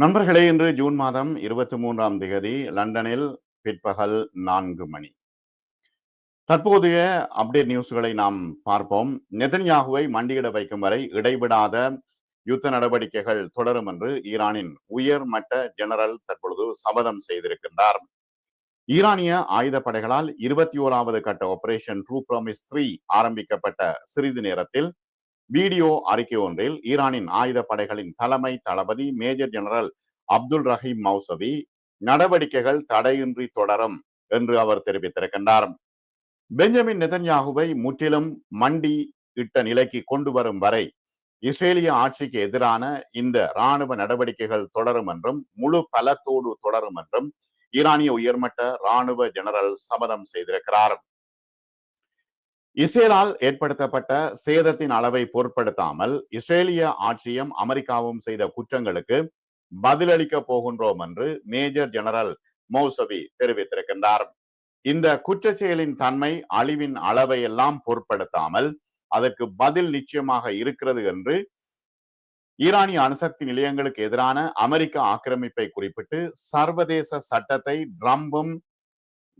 நண்பர்களே இன்று ஜூன் மாதம் இருபத்தி மூன்றாம் தேதி லண்டனில் பிற்பகல் நான்கு மணி. தற்போதைய அப்டேட் நியூஸ்களை நாம் பார்ப்போம். நெதன்யாகுவை மண்டியிட வைக்கும் வரை இடைவிடாத யுத்த நடவடிக்கைகள் தொடரும் என்று ஈரானின் உயர் மட்ட ஜெனரல் தற்பொழுது சபதம் செய்திருக்கின்றார். ஈரானிய ஆயுதப்படைகளால் இருபத்தி ஓராவது கட்ட ஆபரேஷன் ட்ரூ ப்ராமிஸ் த்ரீ ஆரம்பிக்கப்பட்ட சிறிது நேரத்தில் வீடியோ அறிக்கை ஒன்றில் ஈரானின் ஆயுத படைகளின் தலைமை தளபதி major general Abdul Rahim Mousavi நடவடிக்கைகள் தடையின்றி தொடரும் என்று அவர் தெரிவித்திருக்கின்றார். பெஞ்சமின் நெதன்யாகுவை முற்றிலும் மண்டி இட்ட நிலைக்கு கொண்டு வரும் வரை இஸ்ரேலிய ஆட்சிக்கு எதிரான இந்த ராணுவ நடவடிக்கைகள் தொடரும் என்றும் முழு பலத்தோடு தொடரும் என்றும் ஈரானிய உயர்மட்ட ராணுவ ஜெனரல் சபதம் செய்திருக்கிறார். இஸ்ரேலால் ஏற்படுத்தப்பட்ட சேதத்தின் அளவை பொருட்படுத்தாமல் இஸ்ரேலிய ஆட்சியும் அமெரிக்காவும் செய்த குற்றங்களுக்கு பதிலளிக்க போகின்றோம் என்று மேஜர் ஜெனரல் மௌசவி தெரிவித்திருக்கின்றார். இந்த குற்ற செயலின் தன்மை அழிவின் அளவை எல்லாம் பொருட்படுத்தாமல் அதற்கு பதில் நிச்சயமாக இருக்கிறது என்று ஈரானிய அணுசக்தி நிலையங்களுக்கு எதிரான அமெரிக்க ஆக்கிரமிப்பை குறிப்பிட்டு சர்வதேச சட்டத்தை ட்ரம்பும்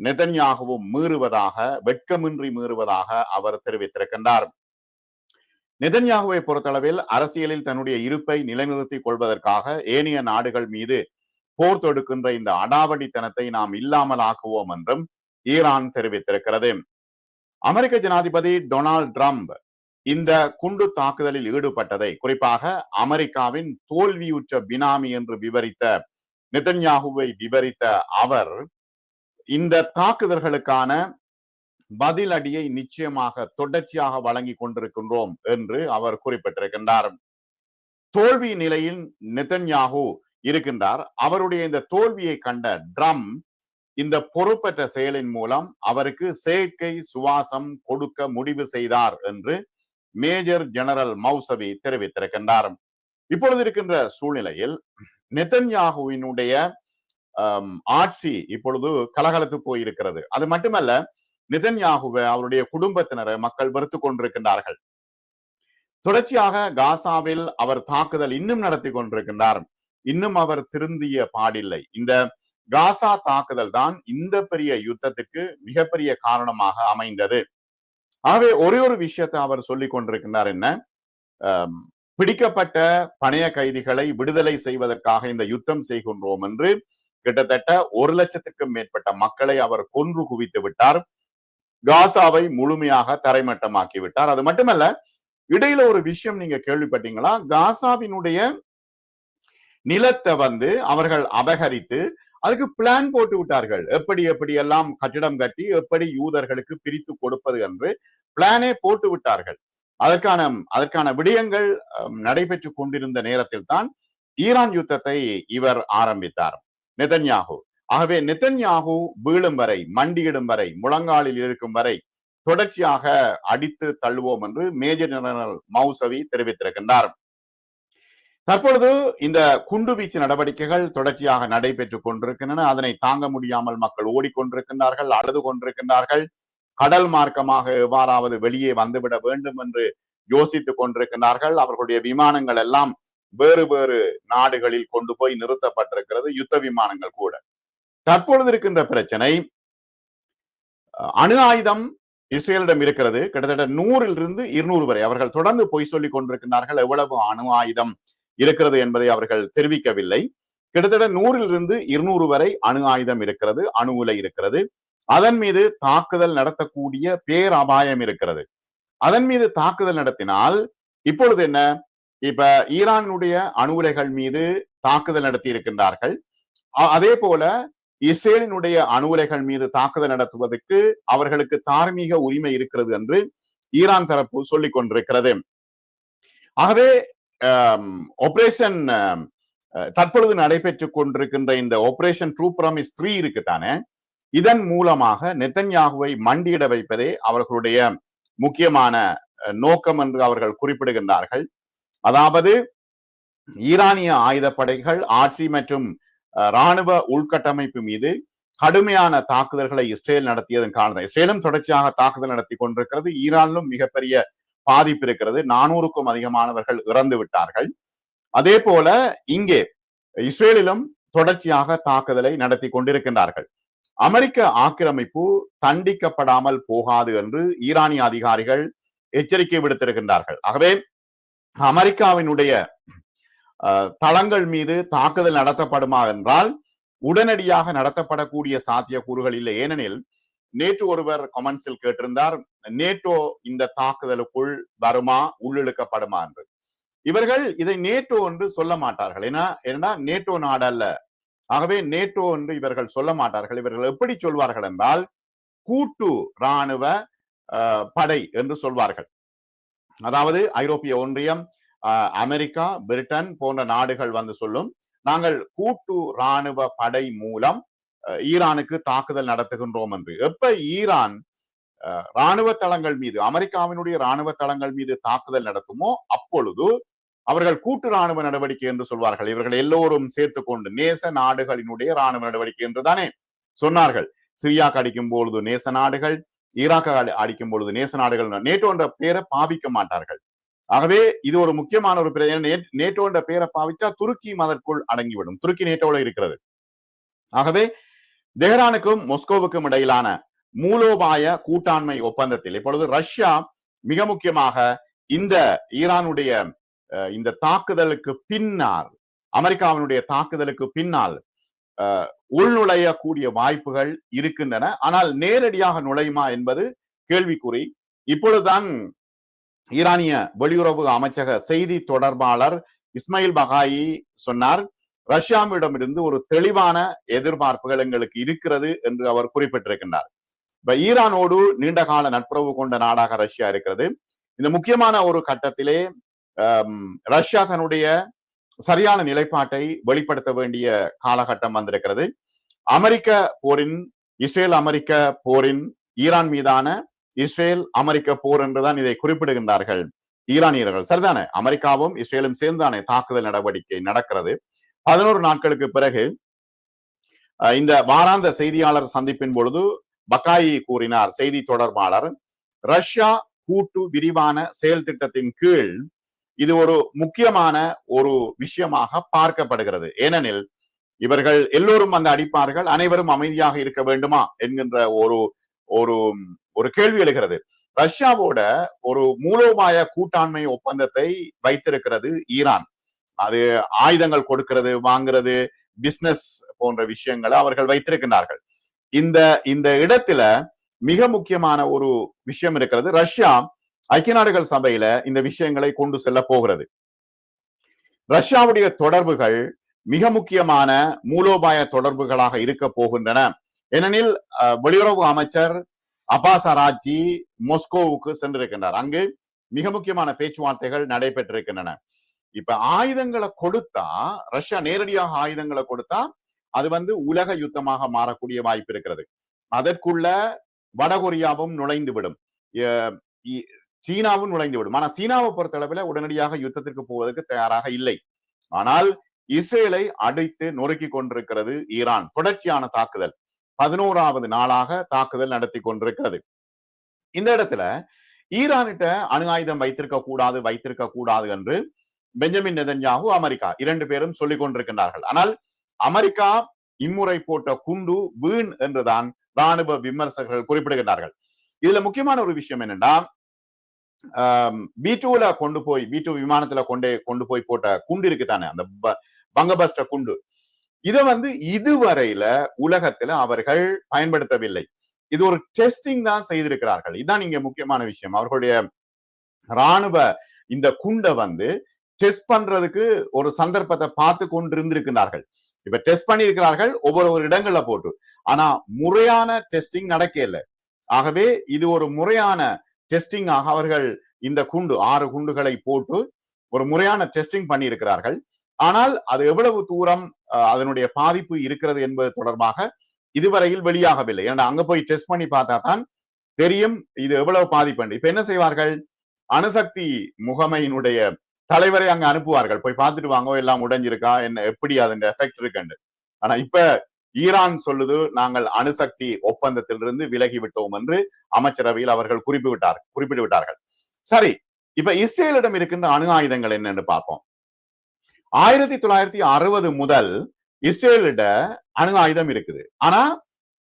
நெதன்யாகவும் மீறுவதாக வெட்கமின்றி மீறுவதாக அவர் தெரிவித்திருக்கின்றார். நெதன்யாகுவை பொறுத்தளவில் அரசியலில் தன்னுடைய இருப்பை நிலைநிறுத்திக் கொள்வதற்காக ஏனைய நாடுகள் மீது போர் தொடுக்கின்ற இந்த அடாவடித்தனத்தை நாம் இல்லாமல் ஆக்குவோம் என்றும் ஈரான் தெரிவித்திருக்கிறது. அமெரிக்க ஜனாதிபதி டொனால்ட் ட்ரம்ப் இந்த குண்டு தாக்குதலில் ஈடுபட்டதை குறிப்பாக அமெரிக்காவின் தோல்வியுற்ற பினாமி என்று விவரித்த நிதன்யாகுவை விவரித்த அவர் இந்த தாக்குதல்களுக்கான பதிலடியை நிச்சயமாக தொடர்ச்சியாக வழங்கி கொண்டிருக்கின்றோம் என்று அவர் குறிப்பிட்டிருக்கின்றார். தோல்வி நிலையில் நிதன்யாகு இருக்கின்றார். அவருடைய இந்த தோல்வியை கண்ட ட்ரம் இந்த பொறுப்பற்ற செயலின் மூலம் அவருக்கு செயற்கை சுவாசம் கொடுக்க முடிவு செய்தார் என்று மேஜர் ஜெனரல் மௌசவி தெரிவித்திருக்கின்றார். இப்பொழுது இருக்கின்ற சூழ்நிலையில் நிதன்யாகுவினுடைய ஆட்சி இப்பொழுது கலகலத்து போயிருக்கிறது. அது மட்டுமல்ல நிதன்யாகுவை அவருடைய குடும்பத்தினரை மக்கள் வெறுத்து கொண்டிருக்கின்றார்கள். தொடர்ச்சியாக காசாவில் அவர் தாக்குதல் இன்னும் நடத்தி கொண்டிருக்கின்றார். இன்னும் அவர் திருந்திய பாடில்லை. இந்த காசா தாக்குதல் தான் இந்த பெரிய யுத்தத்துக்கு மிகப்பெரிய காரணமாக அமைந்தது. ஆகவே ஒரே ஒரு விஷயத்தை அவர் சொல்லிக் கொண்டிருக்கின்றார் என்ன? பிடிக்கப்பட்ட பணைய கைதிகளை விடுதலை செய்வதற்காக இந்த யுத்தம் செய்கின்றோம் என்று கிட்டத்தட்ட ஒரு லட்சத்திற்கும் மேற்பட்ட மக்களை அவர் கொன்று குவித்து விட்டார். காசாவை முழுமையாக தரைமட்டமாக்கி விட்டார். அது மட்டுமல்ல இடையில ஒரு விஷயம் நீங்க கேள்விப்பட்டீங்களா? காசாவினுடைய நிலத்தை வந்து அவர்கள் அபகரித்து அதுக்கு பிளான் போட்டு விட்டார்கள். எப்படி எப்படி எல்லாம் கட்டிடம் கட்டி எப்படி யூதர்களுக்கு பிரித்து கொடுப்பது என்று பிளானே போட்டு விட்டார்கள். அதற்கான அதற்கான விடயங்கள் நடைபெற்று கொண்டிருந்த நேரத்தில் தான் ஈரான் யுத்தத்தை இவர் ஆரம்பித்தார். நெதன்யாகு. ஆகவே நெதன்யாகு வீழும் வரை மண்டியிடும் வரை முழங்காலில் இருக்கும் வரை தொடர்ச்சியாக அடித்து தள்ளுவோம் என்று மேஜர் ஜெனரல் மௌசவி தெரிவித்திருக்கின்றார். தற்பொழுது இந்த குண்டுவீச்சு நடவடிக்கைகள் தொடர்ச்சியாக நடைபெற்றுக் கொண்டிருக்கின்றன. அதனை தாங்க முடியாமல் மக்கள் ஓடிக்கொண்டிருக்கின்றார்கள் அழுது கொண்டிருக்கின்றார்கள். கடல் மார்க்கமாக எவ்வாறாவது வெளியே வந்துவிட வேண்டும் என்று யோசித்துக் கொண்டிருக்கின்றார்கள். அவர்களுடைய விமானங்கள் எல்லாம் வேறு வேறு நாடுகளில் கொண்டு போய் நிறுத்தப்பட்டிருக்கிறது யுத்த விமானங்கள் கூட. தற்பொழுது இருக்கின்ற பிரச்சனை அணு ஆயுதம் இஸ்ரேலிடம் இருக்கிறது. கிட்டத்தட்ட நூறில் இருந்து இருநூறு வரை. அவர்கள் தொடர்ந்து பொய் சொல்லி கொண்டிருக்கின்றார்கள் எவ்வளவு அணு ஆயுதம் இருக்கிறது என்பதை அவர்கள் தெரிவிக்கவில்லை. கிட்டத்தட்ட நூறில் இருந்து இருநூறு வரை அணு ஆயுதம் இருக்கிறது அணு உலை இருக்கிறது. அதன் மீது தாக்குதல் நடத்தக்கூடிய பேர் அபாயம் இருக்கிறது. அதன் மீது தாக்குதல் நடத்தினால் இப்பொழுது என்ன? இப்ப ஈரானுடைய அணு உலைகள் மீது தாக்குதல் நடத்தி இருக்கின்றார்கள் அதே போல இஸ்ரேலினுடைய அணு உலைகள் மீது தாக்குதல் நடத்துவதற்கு அவர்களுக்கு தார்மீக உரிமை இருக்கிறது என்று ஈரான் தரப்பு சொல்லிக் கொண்டிருக்கிறது. ஆகவே ஆபரேஷன் தற்பொழுது நடைபெற்றுக் கொண்டிருக்கின்ற இந்த ஆபரேஷன் ட்ரூ ப்ராமிஸ் த்ரீ இருக்குத்தானே இதன் மூலமாக நெத்தன்யாகுவை மண்டியிட வைப்பதே அவர்களுடைய முக்கியமான நோக்கம் என்று அவர்கள் குறிப்பிடுகின்றார்கள். அதாவது ஈரானிய ஆயுதப்படைகள் ஆட்சி மற்றும் இராணுவ உள்கட்டமைப்பு மீது கடுமையான தாக்குதல்களை இஸ்ரேல் நடத்தியதன் காரணம். இஸ்ரேலும் தொடர்ச்சியாக தாக்குதல் நடத்தி கொண்டிருக்கிறது. ஈரானிலும் மிகப்பெரிய பாதிப்பு இருக்கிறது. நானூறுக்கும் அதிகமானவர்கள் இறந்து விட்டார்கள். அதே போல இங்கே இஸ்ரேலிலும் தொடர்ச்சியாக தாக்குதலை நடத்தி கொண்டிருக்கின்றார்கள். அமெரிக்க ஆக்கிரமிப்பு தண்டிக்கப்படாமல் போகாது என்று ஈரானிய அதிகாரிகள் எச்சரிக்கை விடுத்திருக்கின்றார்கள். ஆகவே அமெரிக்காவினுடைய அஹ், தளங்கள் மீது தாக்குதல் நடத்தப்படுமா என்றால் உடனடியாக நடத்தப்படக்கூடிய சாத்தியக்கூறுகள் இல்லை. ஏனெனில் நேற்று ஒருவர் கமெண்ட்ஸில் கேட்டிருந்தார் நேட்டோ இந்த தாக்குதலுக்குள் வருமா உள்ளிழுக்கப்படுமா என்று. இவர்கள் இதை நேட்டோ என்று சொல்ல மாட்டார்கள். ஏன்னா ஏன்னா நேட்டோ நாடு அல்ல ஆகவே நேட்டோ என்று இவர்கள் சொல்ல மாட்டார்கள். இவர்கள் எப்படி சொல்வார்கள் என்றால் கூட்டு ராணுவ படை என்று சொல்வார்கள். அதாவது ஐரோப்பிய ஒன்றியம் அமெரிக்கா பிரிட்டன் போன்ற நாடுகள் வந்து சொல்லும் நாங்கள் கூட்டு ராணுவ படை மூலம் ஈரானுக்கு தாக்குதல் நடத்துகின்றோம் என்று. எப்ப ஈரான் இராணுவ ராணுவ தளங்கள் மீது அமெரிக்காவினுடைய ராணுவ தளங்கள் மீது தாக்குதல் நடத்துமோ அப்பொழுது அவர்கள் கூட்டு ராணுவ நடவடிக்கை என்று சொல்வார்கள். இவர்கள் எல்லோரும் சேர்த்துக்கொண்டு நேச நாடுகளினுடைய ராணுவ நடவடிக்கை என்று தானே சொன்னார்கள். சிரியா கடிக்கும் பொழுது நேச நாடுகள் ஈராக்கு அடிக்கும் பொழுது நேச நாடுகள் நேட்டோ என்ற பேரை பாவிக்க மாட்டார்கள். ஆகவே இது ஒரு முக்கியமான ஒரு பிரச்சனை. நேட்டோ என்ற பேரை பாவிச்சா துருக்கியும் அதற்குள் அடங்கிவிடும். துருக்கி நேட்டோல இருக்கிறது. ஆகவே தெஹ்ரானுக்கும் மொஸ்கோவுக்கும் இடையிலான மூலோபாய கூட்டாண்மை ஒப்பந்தத்தில் இப்பொழுது ரஷ்யா மிக முக்கியமாக இந்த ஈரானுடைய அஹ், இந்த தாக்குதலுக்கு பின்னால் அமெரிக்காவினுடைய தாக்குதலுக்கு பின்னால் உள்நுழையக்கூடிய வாய்ப்புகள் இருக்கின்றன. ஆனால் நேரடியாக நுழையுமா என்பது கேள்விக்குறி. இப்பொழுதுதான் ஈரானிய வெளியுறவு அமைச்சக செய்தி தொடர்பாளர் இஸ்மாயில் பகாயி சொன்னார் ரஷ்யாவிடமிருந்து ஒரு தெளிவான எதிர்பார்ப்புகள் எங்களுக்கு இருக்கிறது என்று அவர் குறிப்பிட்டிருக்கின்றார். இப்ப ஈரானோடு நீண்டகால நட்புறவு கொண்ட நாடாக ரஷ்யா இருக்கிறது. இந்த முக்கியமான ஒரு கட்டத்திலே ரஷ்யா தன்னுடைய சரியான நிலைப்பாட்டை வெளிப்படுத்த வேண்டிய காலகட்டம் வந்திருக்கிறது. அமெரிக்க போரின் இஸ்ரேல் அமெரிக்க போரின் ஈரான் மீதான இஸ்ரேல் அமெரிக்க போர் என்றுதான் இதை குறிப்பிடுகின்றார்கள். ஈரானியர்கள். சரிதானே? அமெரிக்காவும் இஸ்ரேலும் சேர்ந்தானே தாக்குதல் நடவடிக்கை நடக்கிறது. பதினோரு நாட்களுக்கு பிறகு இந்த வாராந்த செய்தியாளர் சந்திப்பின் பொழுது பக்காயி கூறினார் செய்தி தொடர்பாளர். ரஷ்யா கூட்டு விரிவான செயல் திட்டத்தின் கீழ் இது ஒரு முக்கியமான ஒரு விஷயமாக பார்க்கப்படுகிறது. ஏனெனில் இவர்கள் எல்லோரும் அந்த அடிப்பார்கள் அனைவரும் அமைதியாக இருக்க வேண்டுமா? என்கின்ற ஒரு ஒரு ஒரு கேள்வி எழுகிறது. ரஷ்யாவோட ஒரு மூலோபாய கூட்டாண்மை ஒப்பந்தத்தை வைத்திருக்கிறது ஈரான். அது ஆயுதங்கள் கொடுக்கிறது வாங்குறது பிசினஸ் போன்ற விஷயங்களை அவர்கள் வைத்திருக்கிறார்கள் இந்த இந்த இடத்துல மிக முக்கியமான ஒரு விஷயம் இருக்கிறது. ரஷ்யா ஐக்கிய நாடுகள் சபையில இந்த விஷயங்களை கொண்டு செல்ல போகிறது. ரஷ்யாவுடைய தொடர்புகள் மிக முக்கியமான மூலோபாய தொடர்புகளாக இருக்க போகின்றன. ஏனெனில் வெளியுறவு அமைச்சர் அபாஸ் அராஜி மொஸ்கோவுக்கு சென்றிருக்கின்றார். அங்கு மிக முக்கியமான பேச்சுவார்த்தைகள் நடைபெற்றிருக்கின்றன. இப்ப ஆயுதங்களை கொடுத்தா ரஷ்யா நேரடியாக ஆயுதங்களை கொடுத்தா அது வந்து உலக யுத்தமாக மாறக்கூடிய வாய்ப்பு இருக்கிறது. அதற்குள்ள வடகொரியாவும் நுழைந்து விடும் சீனாவும் நுழைந்துவிடும். ஆனால் ஆனா சீனாவை பொறுத்தளவில் உடனடியாக யுத்தத்திற்கு போவதற்கு தயாராக இல்லை. ஆனால் இஸ்ரேலை அடித்து நொறுக்கி கொண்டிருக்கிறது ஈரான். தொடர்ச்சியான தாக்குதல். பதினோராவது நாளாக தாக்குதல் நடத்தி கொண்டிருக்கிறது. இந்த இடத்துல ஈரானிட்ட அணு ஆயுதம் வைத்திருக்க கூடாது வைத்திருக்க கூடாது என்று பெஞ்சமின் நெதன்யாகு அமெரிக்கா இரண்டு பேரும் சொல்லிக் கொண்டிருக்கின்றார்கள். ஆனால் அமெரிக்கா இம்முறை போட்ட குண்டு வீண் என்றுதான் ராணுவ விமர்சகர்கள் குறிப்பிடுகின்றார்கள். இதுல முக்கியமான ஒரு விஷயம் என்னென்னா பி டூல கொண்டு போய் பி டூ விமானத்துல கொண்டே கொண்டு போய் போட்ட குண்டு இருக்குதானே அந்த பங்கபஸ்ட குண்டு. இதை வந்து இதுவரையில உலகத்துல அவர்கள் பயன்படுத்தவில்லை. இது ஒரு டெஸ்டிங் தான் செய்திருக்கிறார்கள். இதுதான் இங்க முக்கியமான விஷயம். அவர்களுடைய ராணுவ இந்த குண்டை வந்து டெஸ்ட் பண்றதுக்கு ஒரு சந்தர்ப்பத்தை பார்த்து கொண்டு இருந்திருக்கிறார்கள் இப்ப டெஸ்ட் பண்ணியிருக்கிறார்கள் ஒவ்வொரு ஒரு இடங்கள்ல போட்டு. ஆனா முறையான டெஸ்டிங் நடக்கல ஆகவே இது ஒரு முறையான டெஸ்டிங்காக அவர்கள் இந்த குண்டு ஆறு குண்டுகளை போட்டு ஒரு முறையான டெஸ்டிங் பண்ணியிருக்கிறார்கள். ஆனால் அது எவ்வளவு தூரம் அஹ், அதனுடைய பாதிப்பு இருக்கிறது என்பது தொடர்பாக இதுவரையில் வெளியாகவில்லை. ஏன்னா அங்க போய் டெஸ்ட் பண்ணி பார்த்தா தான் தெரியும் இது எவ்வளவு பாதிப்பு இப்ப என்ன செய்வார்கள்? அணுசக்தி முகமையினுடைய தலைவரை அங்க அனுப்புவார்கள். போய் பார்த்துட்டு வாங்க எல்லாம் உடைஞ்சிருக்கா? என்ன எப்படி அதன் எஃபெக்ட் இருக்குன்னு ஆனா இப்ப ஈரான் சொல்லுது நாங்கள் அணுசக்தி ஒப்பந்தத்திலிருந்து விலகி விட்டோம் என்று அமைச்சரவையில் அவர்கள் குறிப்பிட்டார் குறிப்பிட்டு விட்டார்கள் சரி இப்ப இஸ்ரேலிடம் இருக்கின்ற அணு ஆயுதங்கள் என்னன்னு பார்ப்போம். ஆயிரத்தி தொள்ளாயிரத்தி அறுபது முதல் இஸ்ரேலிட அணு ஆயுதம் இருக்குது. ஆனா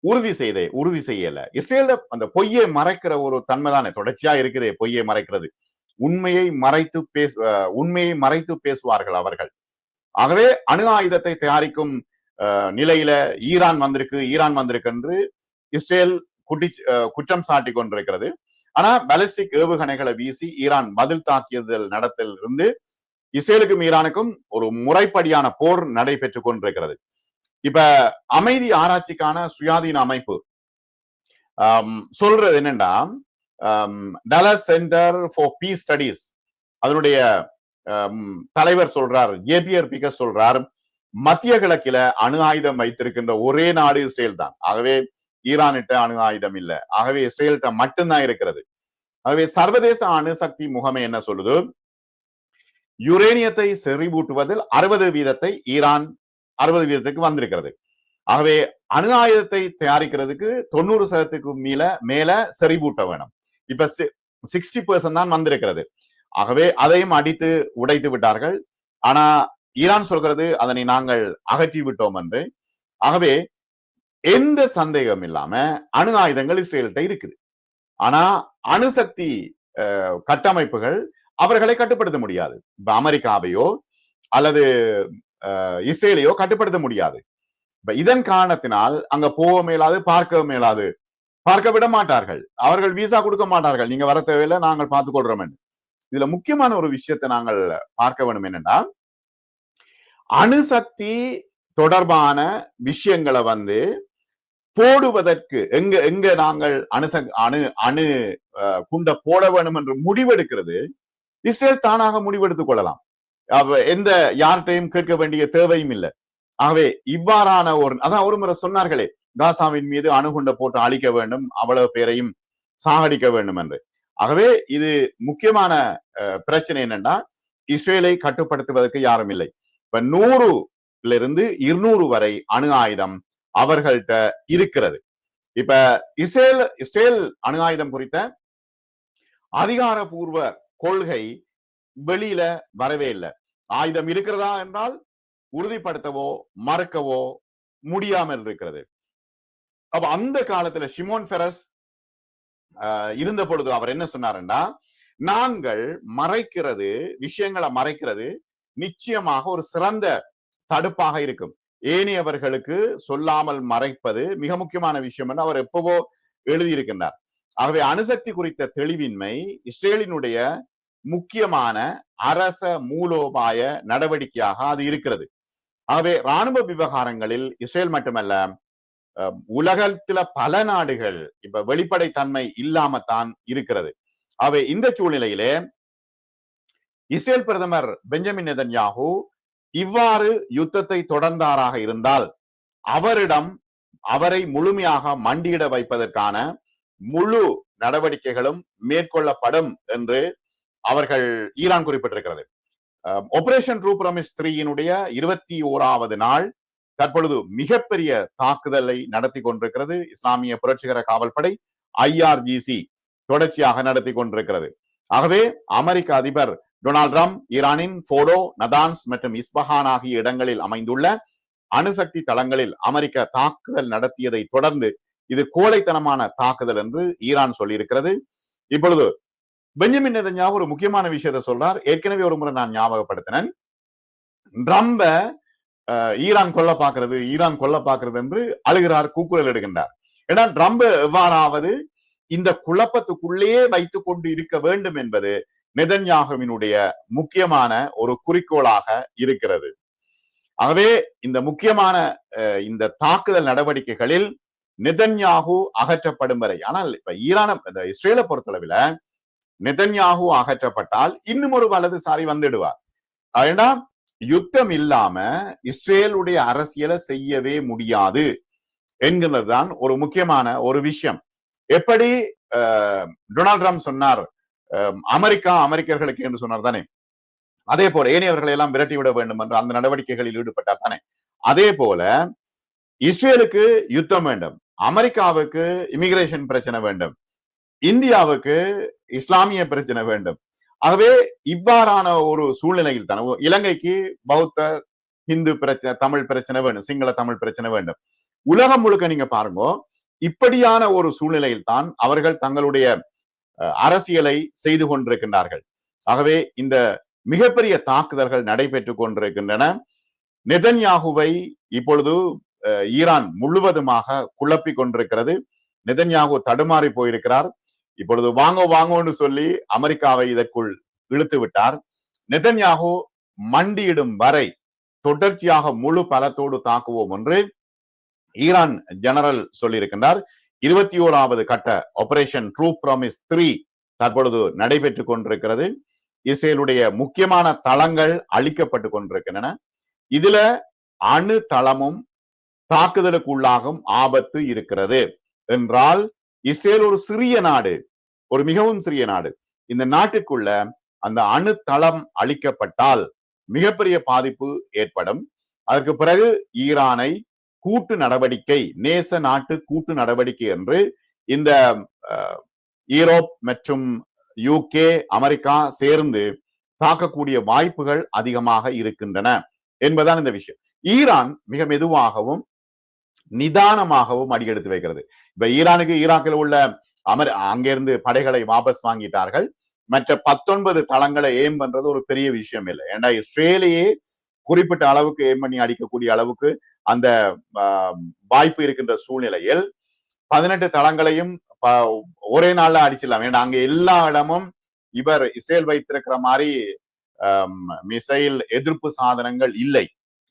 உறுதி செய்தே உறுதி செய்யல. இஸ்ரேல அந்த பொய்யை மறைக்கிற ஒரு தன்மை தானே தொடர்ச்சியா இருக்குதே பொய்யை மறைக்கிறது. உண்மையை மறைத்து பேச உண்மையை மறைத்து பேசுவார்கள் அவர்கள். ஆகவே அணு ஆயுதத்தை தயாரிக்கும் நிலையில ஈரான் வந்திருக்கு ஈரான் வந்திருக்கு என்று இஸ்ரேல் குட்டி குற்றம் சாட்டி கொண்டிருக்கிறது. ஆனா பாலிஸ்டிக் ஏவுகணைகளை வீசி ஈரான் பதில் தாக்கியதல் நடத்தல் இருந்து இஸ்ரேலுக்கும் ஈரானுக்கும் ஒரு முறைப்படியான போர் நடைபெற்றுக் கொண்டிருக்கிறது. இப்ப அமைதி ஆராய்ச்சிக்கான சுயாதீன அமைப்பு. சொல்றது என்னன்னா Dallas center for peace studies. அதனுடைய தலைவர் சொல்றார் ஏபியர் பிகஸ் சொல்றார். மத்திய கிழக்கில அணு ஆயுதம் வைத்திருக்கின்ற ஒரே நாடு இஸ்ரேல் தான் ஆகவே ஈரானிட்ட அணு ஆயுதம் இல்லை. ஆகவே இஸ்ரேல்கிட்ட மட்டும்தான் இருக்கிறது. ஆகவே சர்வதேச அணுசக்தி முகமை என்ன சொல்லுது? யுரேனியத்தை செறிவூட்டுவதில் அறுபது வீதத்தை ஈரான் அறுபது வீதத்துக்கு வந்திருக்கிறது. ஆகவே அணு ஆயுதத்தை தயாரிக்கிறதுக்கு தொண்ணூறு சதத்துக்கு மேல மேல செறிவூட்ட வேணும். இப்ப சிக்ஸ்டி பெர்சன்ட் தான் வந்திருக்கிறது. ஆகவே அதையும் அடித்து உடைத்து விட்டார்கள். ஆனா ஈரான் சொல்கிறது அதனை நாங்கள் அகற்றி விட்டோம் என்று. ஆகவே எந்த சந்தேகம் இல்லாம அணு ஆயுதங்கள் இஸ்ரேல்கிட்ட இருக்குது. ஆனா அணுசக்தி அஹ், கட்டமைப்புகள் அவர்களை கட்டுப்படுத்த முடியாது. இப்ப அமெரிக்காவையோ அல்லது இஸ்ரேலையோ கட்டுப்படுத்த முடியாது. இப்ப இதன் காரணத்தினால் அங்க போக மேலாது பார்க்க மேலாது பார்க்க விட மாட்டார்கள். அவர்கள் விசா கொடுக்க மாட்டார்கள். நீங்க வர தேவையில்லை நாங்கள் பார்த்துக் கொள்றோம் என்று. இதுல முக்கியமான ஒரு விஷயத்தை நாங்கள் பார்க்க வேண்டும் என்னென்னா அணுசக்தி தொடர்பான விஷயங்களை வந்து போடுவதற்கு எங்க எங்க நாங்கள் அணுசக் அணு அணு அஹ், குண்ட போட வேண்டும் என்று முடிவெடுக்கிறது இஸ்ரேல் தானாக முடிவெடுத்துக் கொள்ளலாம். அவ எந்த யார்கிட்டையும் கேட்க வேண்டிய தேவையும் இல்லை. ஆகவே இவ்வாறான ஒரு அதான் ஒரு முறை சொன்னார்களே காசாவின் மீது அணுகுண்ட போட்டு அழிக்க வேண்டும் அவ்வளவு பேரையும் சாகடிக்க வேண்டும் என்று. ஆகவே இது முக்கியமான அஹ், பிரச்சனை என்னன்னா இஸ்ரேலை கட்டுப்படுத்துவதற்கு யாரும் இல்லை. இப்ப நூறுல இருந்து இருநூறு வரை அணு ஆயுதம் அவர்கள்ட்ட இருக்கிறது. இப்ப இஸ்ரேல் இஸ்ரேல் அணு ஆயுதம் குறித்த அதிகாரபூர்வ கொள்கை வெளியில வரவே இல்லை. ஆயுதம் இருக்கிறதா என்றால் உறுதிப்படுத்தவோ மறுக்கவோ முடியாமல் இருக்கிறது. அப்ப அந்த காலத்துல ஷிமோன் ஃபெரஸ் இருந்த பொழுது அவர் என்ன சொன்னாருன்னா நாங்கள் மறைக்கிறது விஷயங்களை மறைக்கிறது நிச்சயமாக ஒரு சிறந்த தடுப்பாக இருக்கும். ஏனையவர்களுக்கு சொல்லாமல் மறைப்பது மிக முக்கியமான விஷயம் என்று அவர் எப்பவோ எழுதியிருக்கின்றார். ஆகவே அணுசக்தி குறித்த தெளிவின்மை இஸ்ரேலினுடைய முக்கியமான அரச மூலோபாய நடவடிக்கையாக அது இருக்கிறது. ஆகவே ராணுவ விவகாரங்களில் இஸ்ரேல் மட்டுமல்ல அஹ், உலகத்துல பல நாடுகள் இப்ப வெளிப்படை தன்மை இல்லாமத்தான் இருக்கிறது. ஆகவே இந்த சூழ்நிலையிலே இஸ்ரேல் பிரதமர் பெஞ்சமின் நெதன்யாகு இவ்வாறு யுத்தத்தை தொடர்ந்தாராக இருந்தால் அவரிடம் அவரை முழுமையாக மண்டியிட வைப்பதற்கான முழு நடவடிக்கைகளும் மேற்கொள்ளப்படும் என்று அவர்கள் ஈரான் குறிப்பிட்டிருக்கிறது. ஆபரேஷன் ட்ரூ பிரமிஸ் த்ரீயினுடைய இருபத்தி ஓராவது நாள் தற்பொழுது மிகப்பெரிய தாக்குதலை நடத்தி கொண்டிருக்கிறது. இஸ்லாமிய புரட்சிகர காவல்படை ஐஆர்ஜிசி தொடர்ச்சியாக நடத்தி கொண்டிருக்கிறது. ஆகவே அமெரிக்க அதிபர் டொனால்ட் ட்ரம்ப் ஈரானின் போடோ நதான்ஸ் மற்றும் இஸ்பஹான் ஆகிய இடங்களில் அமைந்துள்ள அணுசக்தி தளங்களில் அமெரிக்க தாக்குதல் நடத்தியதை தொடர்ந்து இது கோழைத்தனமான தாக்குதல் என்று ஈரான் சொல்லியிருக்கிறது. இப்பொழுது பெஞ்சமின் நெதன்யாகு ஒரு முக்கியமான விஷயத்தை சொல்றார். ஏற்கனவே ஒரு முறை நான் ஞாபகப்படுத்தினேன். ட்ரம்ப அஹ், ஈரான் கொல்ல பாக்குறது ஈரான் கொல்ல பாக்குறது என்று அழுகிறார் கூக்குரல் எடுக்கின்றார் ஏன்னா ட்ரம்ப் எவ்வாறாவது இந்த குழப்பத்துக்குள்ளேயே வைத்துக் கொண்டு இருக்க வேண்டும் என்பது நெதன்யாகுவினுடைய முக்கியமான ஒரு குறிக்கோளாக இருக்கிறது. ஆகவே இந்த முக்கியமான அஹ், இந்த தாக்குதல் நடவடிக்கைகளில் நெதன்யாகு அகற்றப்படும் வரை ஆனால் இப்ப ஈரான இந்த இஸ்ரேலை பொறுத்தளவில் நெதன்யாகு அகற்றப்பட்டால் இன்னும் ஒரு வலதுசாரி வந்துடுவார். ஏன்னா யுத்தம் இல்லாம இஸ்ரேலுடைய அரசியலை செய்யவே முடியாது என்கிறதுதான் ஒரு முக்கியமான ஒரு விஷயம். எப்படி டொனால்ட் ட்ரம்ப் சொன்னார்? அமெரிக்கா அமெரிக்கர்களுக்கு என்று சொன்னார் தானே. அதே போல ஏனையவர்களை எல்லாம் விரட்டி விட வேண்டும் என்று அந்த நடவடிக்கைகளில் ஈடுபட்டார் தானே. அதே போல இஸ்ரேலுக்கு யுத்தம் வேண்டும் அமெரிக்காவுக்கு இமிகிரேஷன் பிரச்சனை வேண்டும் இந்தியாவுக்கு இஸ்லாமிய பிரச்சனை வேண்டும். ஆகவே இவ்வாறான ஒரு சூழ்நிலையில் தான் இலங்கைக்கு பௌத்த இந்து பிரச்சனை தமிழ் பிரச்சனை வேண்டும் சிங்கள தமிழ் பிரச்சனை வேண்டும். உலகம் முழுக்க நீங்க பாருங்க இப்படியான ஒரு சூழ்நிலையில் தான் அவர்கள் தங்களுடைய அரசியலை செய்து கொண்டிருக்கின்றார்கள். ஆகவே இந்த மிகப்பெரிய தாக்குதல்கள் நடைபெற்றுக் கொண்டிருக்கின்றன. நிதன்யாகுவை இப்பொழுது ஈரான் முழுவதுமாக குழப்பிக் கொண்டிருக்கிறது. நிதன்யாகு தடுமாறி போயிருக்கிறார். இப்பொழுது வாங்கோ வாங்கோன்னு சொல்லி அமெரிக்காவை இதற்குள் இழுத்து விட்டார். நிதன்யாகு மண்டியிடும் வரை தொடர்ச்சியாக முழு பலத்தோடு தாக்குவோம் என்று ஈரான் ஜெனரல் சொல்லியிருக்கின்றார். இருபத்தி ஓராவது கட்ட ஆபரேஷன் ட்ரூ ப்ராமிஸ் த்ரீ தற்பொழுது நடைபெற்றுக் கொண்டிருக்கிறது. இஸ்ரேலுடைய முக்கியமான தளங்கள் அழிக்கப்பட்டு கொண்டிருக்கின்றன. இதுல அணு தளமும் தாக்குதலுக்கு உள்ளாகும் ஆபத்து இருக்கிறது என்றால் இஸ்ரேல் ஒரு சிறிய நாடு ஒரு மிகவும் சிறிய நாடு. இந்த நாட்டுக்குள்ள அந்த அணு தளம் அழிக்கப்பட்டால் மிகப்பெரிய பாதிப்பு ஏற்படும். அதற்கு பிறகு ஈரானை கூட்டு நடவடிக்கை நேச நாட்டு கூட்டு நடவடிக்கை என்று இந்த ஈரோப் மற்றும் யூகே அமெரிக்கா சேர்ந்து தாக்கக்கூடிய வாய்ப்புகள் அதிகமாக இருக்கின்றன என்பதுதான் இந்த விஷயம். ஈரான் மிக மெதுவாகவும் நிதானமாகவும் அடியெடுத்து வைக்கிறது. இப்ப ஈரானுக்கு ஈராக்கில் உள்ள அமெரி அங்கிருந்து படைகளை வாபஸ் வாங்கிட்டார்கள். மற்ற பத்தொன்பது தளங்களை ஏம் பண்றது ஒரு பெரிய விஷயம் இல்லை. ஏன்னா இஸ்ரேலையே குறிப்பிட்ட அளவுக்கு ஏம் பண்ணி அடிக்கக்கூடிய அளவுக்கு அந்த வாய்ப்பு இருக்கின்ற சூழ்நிலையில் பதினெட்டு தளங்களையும் ஒரே நாள்ல அடிச்சிடலாம். ஏன்னா அங்க எல்லா இடமும் இவர் இஸ்ரேல் வைத்திருக்கிற மாதிரி மிசைல் எதிர்ப்பு சாதனங்கள் இல்லை.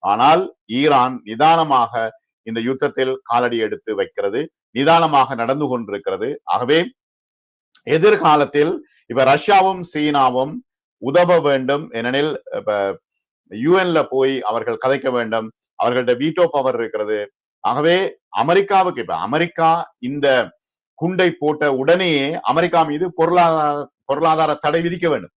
ஆனால் ஈரான் நிதானமாக இந்த யுத்தத்தில் காலடி எடுத்து வைக்கிறது நிதானமாக நடந்து கொண்டிருக்கிறது. ஆகவே எதிர்காலத்தில் இப்ப ரஷ்யாவும் சீனாவும் உதவ வேண்டும். ஏனெனில் இப்ப யூஎன்ல போய் அவர்கள் கதைக்க வேண்டும். அவர்கள்ட்ட வீட்டோ பவர் இருக்கிறது. ஆகவே அமெரிக்காவுக்கு இப்ப அமெரிக்கா இந்த குண்டை போட்ட உடனேயே அமெரிக்கா மீது பொருளாதார பொருளாதார தடை விதிக்க வேண்டும்.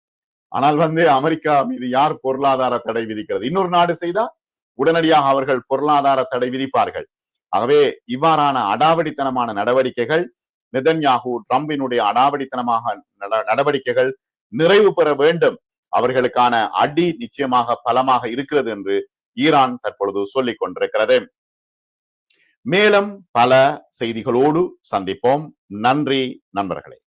ஆனால் வந்து அமெரிக்கா மீது யார் பொருளாதார தடை விதிக்கிறது? இன்னொரு நாடு செய்தா? உடனடியாக அவர்கள் பொருளாதார தடை விதிப்பார்கள். ஆகவே இவ்வாறான அடாவடித்தனமான நடவடிக்கைகள் நிதன்யாகு ட்ரம்பினுடைய அடாவடித்தனமாக நட- நடவடிக்கைகள் நிறைவு பெற வேண்டும். அவர்களுக்கான அடி நிச்சயமாக பலமாக இருக்கிறது என்று ஈரான் தற்பொழுது சொல்லிக் கொண்டிருக்கிறது. மேலும் பல செய்திகளோடு சந்திப்போம். நன்றி நண்பர்களே.